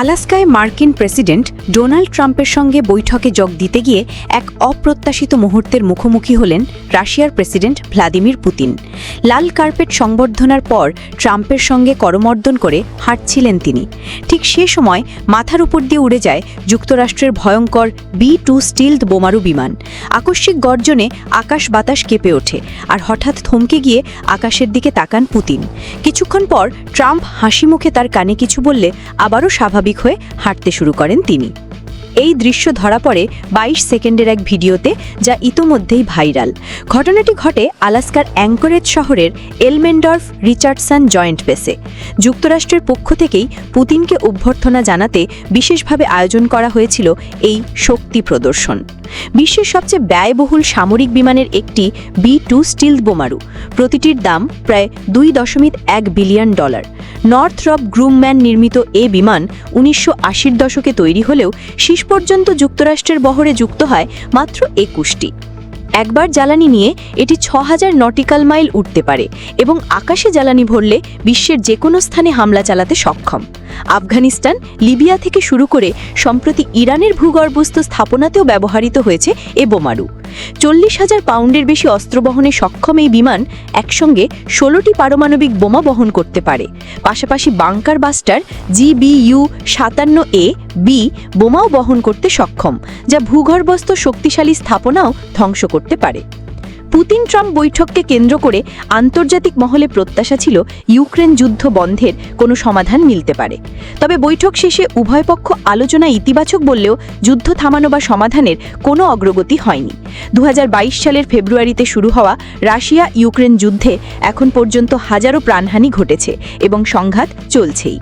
আলাস্কায় মার্কিন president Donald ট্রাম্পের সঙ্গে বৈঠকে যোগ দিতে গিয়ে এক অপ্রত্যাশিত মুহূর্তের মুখোমুখি হলেন রাশিয়ার প্রেসিডেন্ট ভ্লাদিমির পুতিন। লাল কার্পেট সংবর্ধনার পর ট্রাম্পের সঙ্গে করমর্দন করে হাঁটছিলেন তিনি। ঠিক সে সময় মাথার উপর দিয়ে উড়ে যায় যুক্তরাষ্ট্রের ভয়ঙ্কর বি টু স্টিলড বোমারু বিমান। আকস্মিক গর্জনে আকাশ বাতাস কেঁপে ওঠে আর হঠাৎ থমকে গিয়ে আকাশের দিকে তাকান পুতিন। কিছুক্ষণ পর ট্রাম্প হাসি মুখে তার কানে কিছু বললে আবারও স্বাভাবিক হয়ে হাঁটতে শুরু করেন তিনি। এই দৃশ্য ধরা পড়ে ২২ সেকেন্ডের এক ভিডিওতে যা ইতোমধ্যেই ভাইরাল। ঘটনাটি ঘটে আলাস্কার অ্যাঙ্করেজ শহরের এলমেন্ডর্ফ রিচার্ডসন জয়েন্ট বেসে। যুক্তরাষ্ট্রের পক্ষ থেকেই পুতিনকে অভ্যর্থনা জানাতে বিশেষভাবে আয়োজন করা হয়েছিল এই শক্তি প্রদর্শন। বিশ্বের সবচেয়ে ব্যয়বহুল সামরিক বিমানের একটি বি টু স্টিল বোমারু। প্রতিটির দাম প্রায় দুই দশমিক এক বিলিয়ন ডলার। নর্থরপ গ্রুমম্যান নির্মিত এ বিমান উনিশশো দশকে তৈরি হলেও শেষ পর্যন্ত যুক্তরাষ্ট্রের বহরে যুক্ত হয় মাত্র একুশটি। একবার জ্বালানি নিয়ে এটি ছ হাজার নটিক্যাল মাইল উঠতে পারে এবং আকাশে জ্বালানি ভরলে বিশ্বের যে কোনো স্থানে হামলা চালাতে সক্ষম। আফগানিস্তান, লিবিয়া থেকে শুরু করে সম্প্রতি ইরানের ভূগর্ভস্থ স্থাপনাতেও ব্যবহৃত হয়েছে এ বোমারু। চল্লিশ হাজার পাউন্ডের বেশি অস্ত্র বহনে সক্ষম এই বিমান একসঙ্গে ষোলোটি পারমাণবিক বোমা বহন করতে পারে। পাশাপাশি বাংকার বাস্টার জিবিইউ সাতান্ন এ বি বোমাও বহন করতে সক্ষম, যা ভূগর্ভস্থ শক্তিশালী স্থাপনাও ধ্বংস করতে পারে। পুতিন ট্রাম্প বৈঠককে কেন্দ্র করে আন্তর্জাতিক মহলে প্রত্যাশা ছিল ইউক্রেন যুদ্ধ বন্ধের কোনো সমাধান মিলতে পারে। তবে বৈঠক শেষে উভয় পক্ষ আলোচনা ইতিবাচক বললেও যুদ্ধ থামানো বা সমাধানের কোনো অগ্রগতি হয়নি। দু হাজার বাইশ সালের ফেব্রুয়ারিতে শুরু হওয়া রাশিয়া ইউক্রেন যুদ্ধে এখন পর্যন্ত হাজারো প্রাণহানি ঘটেছে এবং সংঘাত চলছেই।